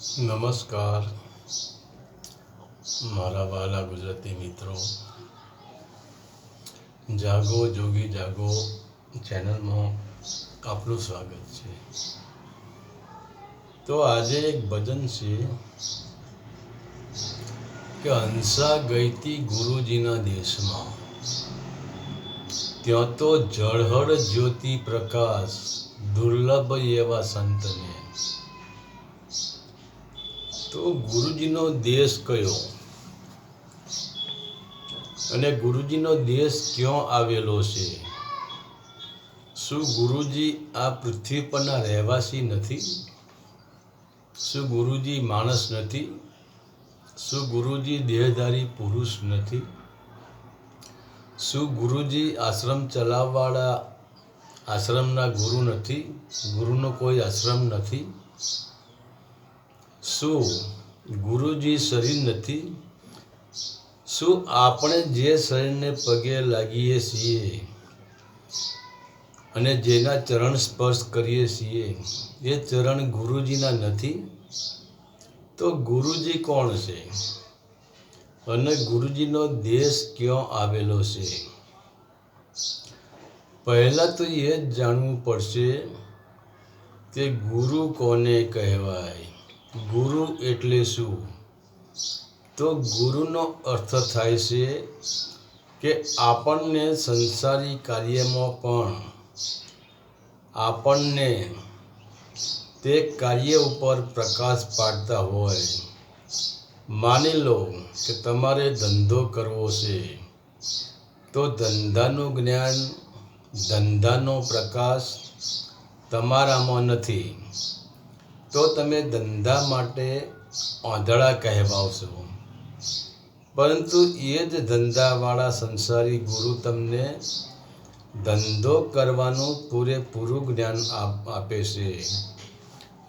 નમસ્કાર. મારા વાલા ગુજરાતી મિત્રો, જાગો, જોગી જાગો ચેનલમાં આપનું સ્વાગત છે. તો આજે એક ભજન છે કે હંસા ગઈતી ગુરુજીના દેશમાં. ત્યાં તો જળહળ જ્યોતિ પ્રકાશ દુર્લભ એવા સંતને તો ગુરુજીનો દેશ કયો? અને ગુરુજીનો દેશ ક્યાં આવેલો છે? શું ગુરુજી આ પૃથ્વી પરના રહેવાસી નથી? શું ગુરુજી માણસ નથી? શું ગુરુજી દેહધારી પુરુષ નથી? શું ગુરુજી આશ્રમ ચલાવવાળા આશ્રમના ગુરુ નથી? ગુરુનો કોઈ આશ્રમ નથી? શું ગુરુજી શરીર નથી? શું આપણે જે શરીરને પગે લાગીએ છીએ અને જેના ચરણ સ્પર્શ કરીએ છીએ, એ ચરણ ગુરુજીના નથી? તો ગુરુજી કોણ છે? અને ગુરુજીનો દેશ ક્યાં આવેલો છે? પહેલાં તો એ જ જાણવું પડશે કે ગુરુ કોને કહેવાય? ગુરુ એટલે શું? તો ગુરુનો અર્થ થાય છે કે આપણને સંસારી કાર્યમાં પણ આપણને તે કાર્ય ઉપર પ્રકાશ પાડતા હોય. માની લો કે તમારે ધંધો કરવો છે, તો ધંધાનું જ્ઞાન, ધંધાનો પ્રકાશ તમારામાં નથી. તો તમે ધંધા માટે આંધળા કહેવાવશો. પરંતુ એ જ ધંધાવાળા સંસારી ગુરુ તમને ધંધો કરવાનું પૂરેપૂરું જ્ઞાન આપ- આપે છે.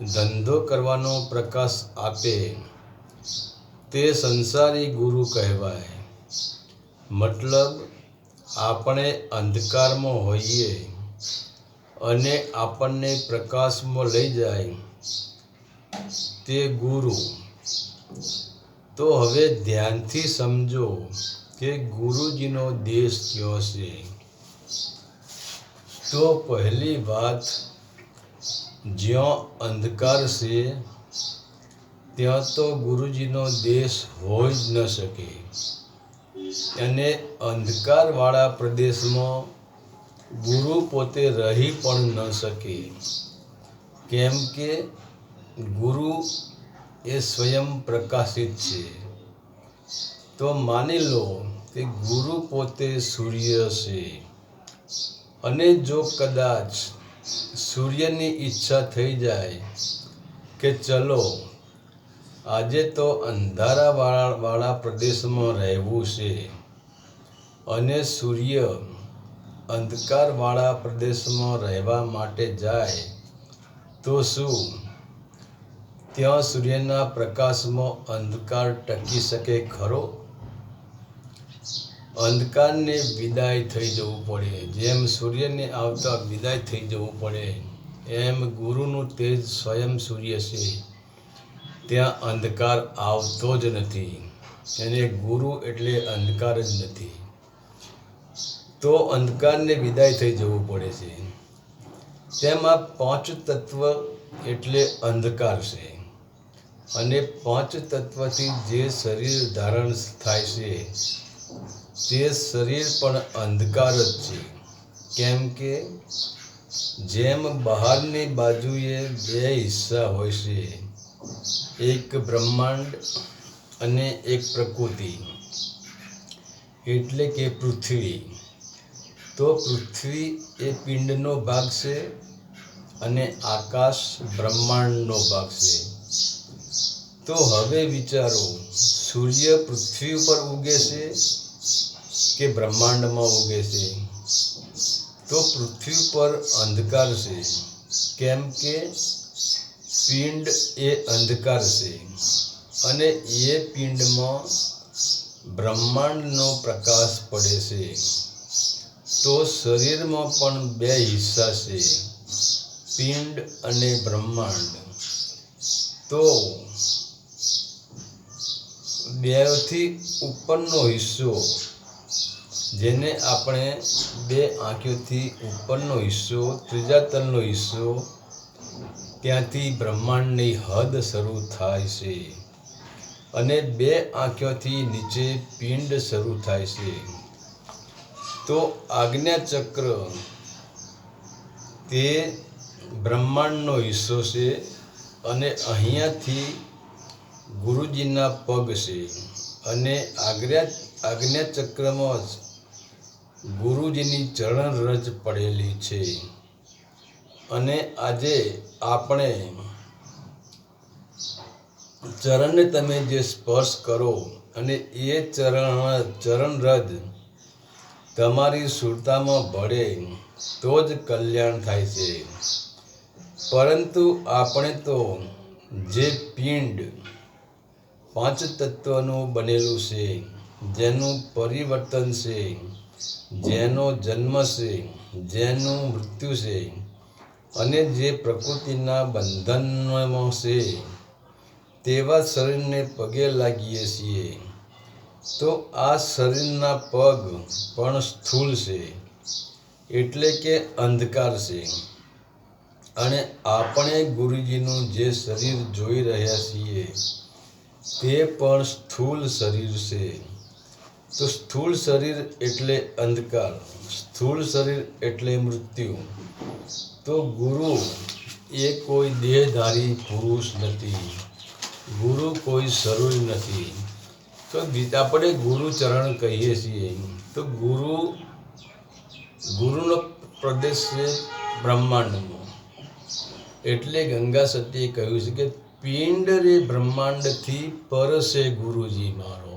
ધંધો કરવાનો પ્રકાશ આપે. તે સંસારી ગુરુ કહેવાય. મતલબ, આપણે અંધકારમાં હોઈએ અને આપણને પ્રકાશમાં લઈ જાય. તે ગુરુ. તો હવે ધ્યાનથી સમજો કે ગુરુજીનો દેશ કયો છે. તો પહેલી વાત, જ્યાં અંધકાર છે, ત્યાં તો ગુરુજીનો દેશ હોઈ જ ન શકે. અને અંધકારવાળા પ્રદેશમાં ગુરુ પોતે રહી પણ ન શકે. કેમ કે ગુરુ એ સ્વયં પ્રકાશિત છે. તો માની લો કે ગુરુ પોતે સૂર્ય છે. અને જો કદાચ સૂર્યની ઈચ્છા થઈ જાય કે ચલો, આજે તો અંધારાવાળા વાળા પ્રદેશમાં રહેવું છે અને સૂર્ય અંધકારવાળા પ્રદેશમાં રહેવા માટે જાય, તો શું? ત્યાં સૂર્યના પ્રકાશમાં અંધકાર ટકી શકે ખરો? અંધકારને વિદાય થઈ જવું પડે. જેમ સૂર્યને આવતા વિદાય થઈ જવું પડે, એમ ગુરુનું તેજ સ્વયં સૂર્ય છે. ત્યાં અંધકાર આવતો જ નથી. એને ગુરુ એટલે અંધકાર જ નથી. તો અંધકારને વિદાય થઈ જવું પડે છે. તેમાં પાંચ તત્વ એટલે અંધકાર છે. અને પાંચ તત્વથી જે શરીર ધારણ થાય છે, તે શરીર પણ અંધકાર જ છે. કેમ કે જેમ બહારની બાજુએ બે હિસ્સા હોય છે, એક બ્રહ્માંડ અને એક પ્રકૃતિ. એટલે કે પૃથ્વી. તો પૃથ્વી એ પિંડનો ભાગ છે અને આકાશ બ્રહ્માંડનો ભાગ છે. તો હવે વિચારો, સૂર્ય પૃથ્વી ઉપર ઉગે છે કે બ્રહ્માંડમાં ઉગે છે? તો પૃથ્વી પર અંધકાર છે. કેમ કે પિંડ એ અંધકાર છે અને એ પિંડમાં બ્રહ્માંડનો પ્રકાશ પડે છે. તો શરીરમાં પણ બે હિસ્સા છે, પિંડ અને બ્રહ્માંડ. તો દેહથી ઉપરનો હિસ્સો, જેને આપણે બે આંખોથી ઉપરનો હિસ્સો, ત્રીજા તલનો હિસ્સો, ત્યાંથી બ્રહ્માંડની હદ શરૂ થાય છે અને બે આંખોથી નીચે પિંડ શરૂ થાય છે. તો આજ્ઞાચક્ર તે બ્રહ્માંડનો હિસ્સો છે અને અહીંયાથી ગુરુજીના પગ છે અને આજ્ઞા ચક્રમાં જ ગુરુજીની ચરણ રજ પડેલી છે. અને આજે આપણે ચરણને તમે જે સ્પર્શ કરો અને એ ચરણ ચરણ રજ તમારી સુરતામાં ભળે તો જ કલ્યાણ થાય છે. પરંતુ આપણે તો જે પિંડ પાંચ તત્વનું બનેલું છે, જેનું પરિવર્તન છે, જેનો જન્મ છે, જેનું મૃત્યુ છે અને જે પ્રકૃતિના બંધનમાં છે. તેવા શરીરને પગે લાગીએ છીએ. તો આ શરીરના પગ પણ સ્થૂળ છે, એટલે કે અંધકાર છે. અને આપણે ગુરુજીનું જે શરીર જોઈ રહ્યા છીએ તે પણ સ્થૂળ શરીર છે. તો સ્થૂળ શરીર એટલે અંધકાર સ્થૂળ શરીર એટલે મૃત્યુ. તો ગુરુ એ કોઈ દેહધારી પુરુષ નથી, ગુરુ કોઈ શરીર નથી. તો આપણે ગુરુ ચરણ કહીએ છીએ. તો ગુરુ, ગુરુનો પ્રદેશ છે બ્રહ્માંડનો. એટલે ગંગા સતીએ કહ્યું છે કે પિંડ રે બ્રહ્માંડથી પરસે ગુરુજી મારો.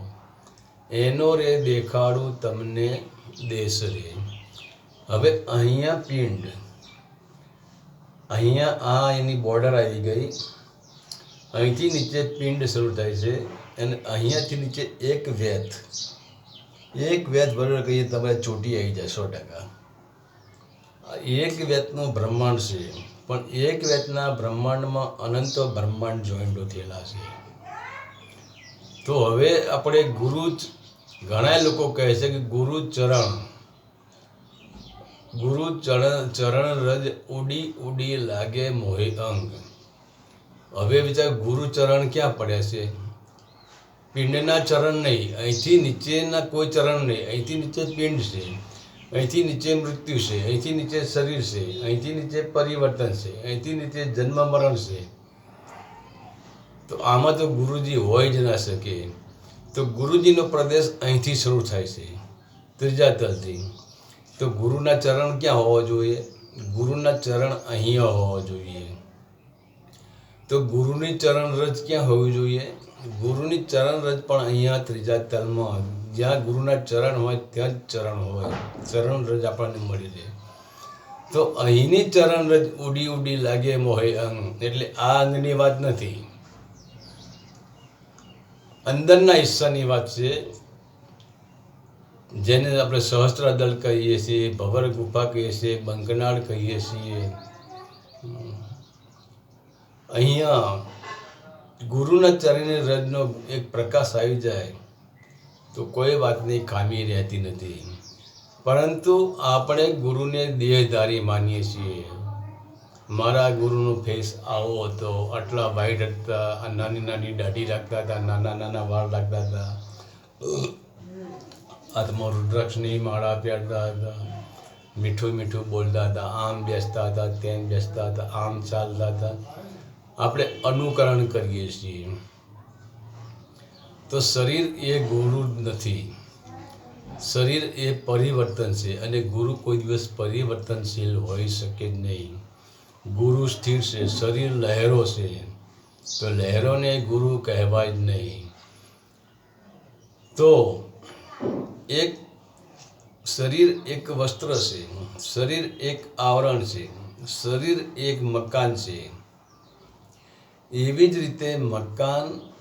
એનો રે દેખાડું તમને દેશ રે. હવે અહીંયા પિંડ. અહીંયા આ એની બોર્ડર આવી ગઈ. અહીંથી નીચે પિંડ શરૂ થાય છે અને અહીંયાથી નીચે એક વેત. એક વેત બરાબર કહીએ તમારે ચોટી આવી જાય સો ટકા. એક વેતનું બ્રહ્માંડ છે. પણ એક વેતના બ્રહ્માંડમાં અનંત બ્રહ્માંડ જોઈન્ટો થયેલા છે. તો હવે આપણે ગુરુ ઘણા લોકો કહે છે કે ગુરુ ચરણ ગુરુ ચરણ ચરણ રજ ઉડી ઉડી લાગે મોહે અંગ. હવે વિચાર ગુરુ ચરણ ક્યાં પડ્યા છે? પિંડના ચરણ નહીં, અહીંથી નીચેના કોઈ ચરણ નહીં, અહીંથી નીચે પિંડ છે. અહીંથી નીચે મૃત્યુ છે, અહીંથી નીચે શરીર છે, અહીંથી નીચે પરિવર્તન છે, અહીંથી નીચે જન્મ મરણ છે. તો આમાં તો ગુરુજી હોય જ ના શકે. તો ગુરુજીનો પ્રદેશ અહીંથી શરૂ થાય છે, ત્રીજા તલથી. તો ગુરુના ચરણ ક્યાં હોવા જોઈએ? ગુરુના ચરણ અહીંયા હોવા જોઈએ. તો ગુરુની ચરણ રજ ક્યાં હોવી જોઈએ? ગુરુની ચરણ રજ પણ અહીંયા ત્રીજા તલમાં જ્યાં ગુરુના ચરણ હોય, ત્યાં જ ચરણ હોય. ચરણ રજ આપણને મળી રહે. તો અહીંની ચરણ રજ ઉડી ઉડી લાગે મોહે અંગ. એટલે આ અંગની વાત નથી. અંદરના હિસ્સાની વાત છે. જેને આપણે સહસ્ત્રદલ કહીએ છીએ, ભવર ગુફા કહીએ છીએ, બંકનાળ કહીએ છીએ. અહીંયા ગુરુના ચરણે રજનો એક પ્રકાશ આવી જાય. તો કોઈ વાતની ખામી રહેતી નથી. પરંતુ આપણે ગુરુને દેહધારી માનીએ છીએ. મારા ગુરુનો ફેસ આવો હતો. આટલા વાઈટ હતા નાની નાની દાઢી રાખતા હતા, નાના નાના વાળ રાખતા હતા. હાથમાં રુદ્રાક્ષની માળા પહેરતા હતા. મીઠું મીઠું બોલતા હતા. આમ બેસતા હતા, તેમ બેસતા હતા, આમ ચાલતા હતા. આપણે અનુકરણ કરીએ છીએ. તો શરીર એ ગુરુ નથી. શરીર એ પરિવર્તન છે અને ગુરુ કોઈ દિવસ પરિવર્તનશીલ હોઈ શકે નહીં. ગુરુ સ્થિર છે, શરીર લહેરો છે, તો લહેરોને ગુરુ કહેવાય જ નહીં. તો એક શરીર એક વસ્ત્ર છે, શરીર એક આવરણ છે, શરીર એક મકાન છે. એવી જ રીતે મકાન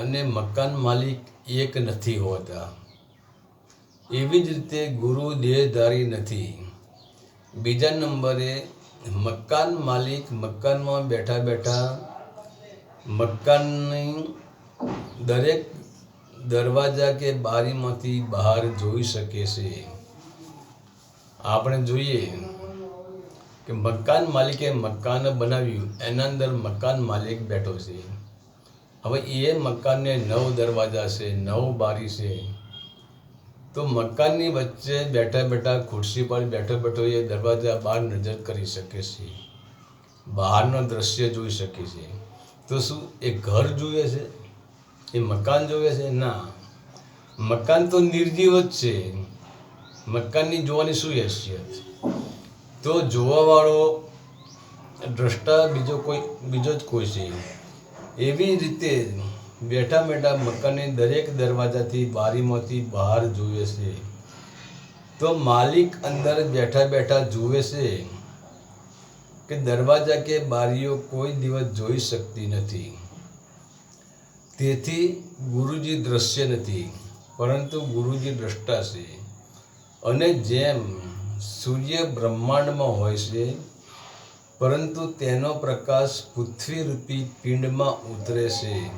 અને મકાન માલિક એક નથી હોતા. એવી જ રીતે ગુરુ દેહધારી નથી. બીજા નંબરે, મકાન માલિક મકાનમાં બેઠા બેઠા મકાનની દરેક દરવાજા કે બારીમાંથી બહાર જોઈ શકે છે. આપણે જોઈએ કે મકાન માલિકે મકાન બનાવ્યું, એના અંદર મકાન માલિક બેઠો છે. હવે એ મકાનને નવ દરવાજા છે, નવ બારી છે. તો મકાનની વચ્ચે બેઠા બેઠા ખુરશી પર બેઠો બેઠો એ દરવાજા બહાર નજર કરી શકે છે. બહારનો દ્રશ્ય જોઈ શકે છે. તો શું એ ઘર જુએ છે? એ મકાન જોવે છે? ના. મકાન તો નિર્જીવ જ છે. મકાનની જોવાની શું હેસિયત? તો જોવાવાળો, દ્રષ્ટા બીજો કોઈ, બીજો જ કોઈ છે. એવી રીતે બેઠા બેઠા મકાનની દરેક દરવાજાથી બારીમાંથી બહાર જુએ છે. તો માલિક અંદર બેઠા બેઠા જુએ છે કે દરવાજા કે બારીઓ કોઈ દિવસ જોઈ શકતી નથી. તેથી ગુરુજી દ્રશ્ય નથી, પરંતુ ગુરુજી દ્રષ્ટા છે. અને જેમ સૂર્ય બ્રહ્માંડમાં હોય છે પરંતુ તેનો પ્રકાશ પૃથ્વીરૂપી પિંડમાં ઉતરે છે.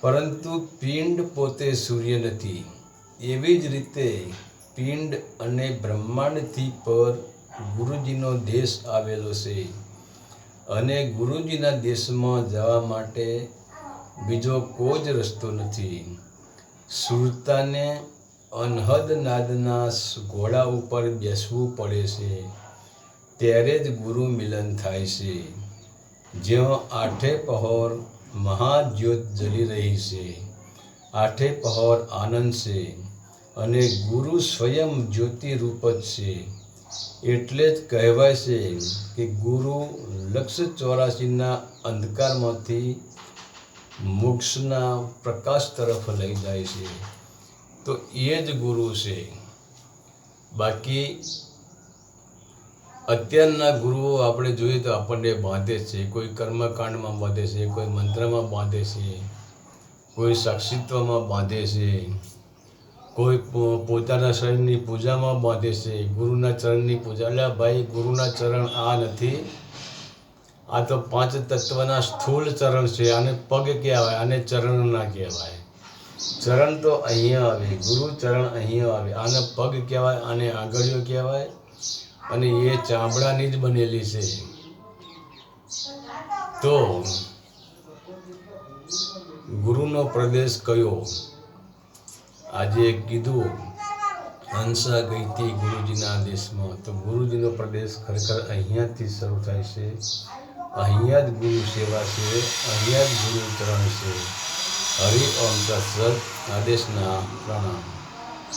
પરંતુ પિંડ પોતે સૂર્ય નથી. એવી જ રીતે પિંડ અને બ્રહ્માંડથી પર ગુરુજીનો દેશ આવેલો છે અને ગુરુજીના દેશમાં જવા માટે બીજો કોઈ જ રસ્તો નથી. સુરતાને અનહદ નાદના ઘોડા ઉપર બેસવું પડે છે. ત્યારે જ ગુરુ મિલન થાય છે. જ્યાં આઠે પહોર મહાજ્યોત જલી રહી છે. આઠે પહોર આનંદ છે અને ગુરુ સ્વયં જ્યોતિ રૂપ જ છે. એટલે જ કહેવાય છે કે ગુરુ લક્ષ ચોરાસીના અંધકારમાંથી મોક્ષના પ્રકાશ તરફ લઈ જાય છે. તો એ જ ગુરુ છે. બાકી અત્યારના ગુરુઓ આપણે જોઈએ તો આપણને બાંધે છે. કોઈ કર્મકાંડમાં બાંધે છે, કોઈ મંત્રમાં બાંધે છે, કોઈ સાક્ષિત્વમાં બાંધે છે, કોઈ પોતાના શરીરની પૂજામાં બાંધે છે, ગુરુના ચરણની પૂજા. એટલે ભાઈ, ગુરુના ચરણ આ નથી. આ તો પાંચ તત્વના સ્થૂળ ચરણ છે. આને પગ કહેવાય, આને ચરણ ના કહેવાય. ચરણ તો અહીંયા આવે, ગુરુ ચરણ અહીંયા આવે. આને પગ કહેવાય, આને આંગળીઓ કહેવાય. અને એ ચામડાની જ બનેલી છે. તો ગુરુનો પ્રદેશ કયો? આજે કીધું હંસા ગઈ હતી ગુરુજીના દેશમાં તો ગુરુજીનો પ્રદેશ ખરેખર અહીંયાથી શરૂ થાય છે. અહીંયા જ ગુરુ સેવા છે, અહીંયા જ ગુરુ ચરણ છે. હરિ ઓમ તત્સત, આદેશના પ્રણામ.